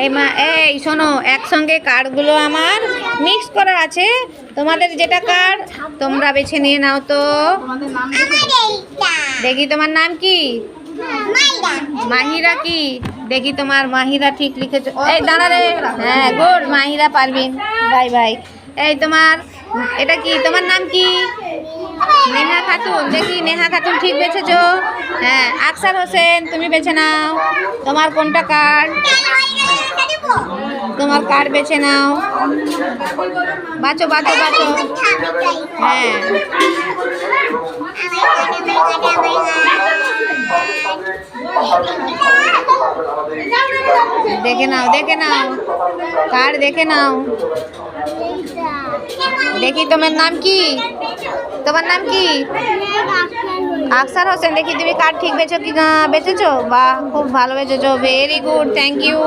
এই মা, এই শোনো, একসঙ্গে কার্ডগুলো আমার মিক্স করা আছে। তোমাদের যেটা কার্ড তোমরা বেছে নিয়ে নাও তো। দেখি তোমার নাম কি? মাহিরা কি? দেখি তোমার মাহিরা ঠিক লিখেছ। এই দাঁড়া রে। হ্যাঁ গুড মাহিরা পারবিন বাই বাই। এই তোমার, এটা কি? তোমার নাম কি? নেহা খাতুন। দেখি নেহা খাতুন ঠিক বেছেছো? হ্যাঁ আকসার হোসেন, তুমি বেছে নাও। তোমার কোনটা কার্ড তোমার কার্ড বেছে নাও। বাঁচো বাঁচো বাঁচো। হ্যাঁ। দেখে নাও দেখে নাও। কার্ড দেখে নাও। দেখি, তোমার নাম কি? তোমার নাম কি? আকসার হোসেন, দেখি তুমি কার্ড ঠিক বেছো কি না বেচেছো বাহ, খুব ভালো বেচেছো ভেরি গুড থ্যাংক ইউ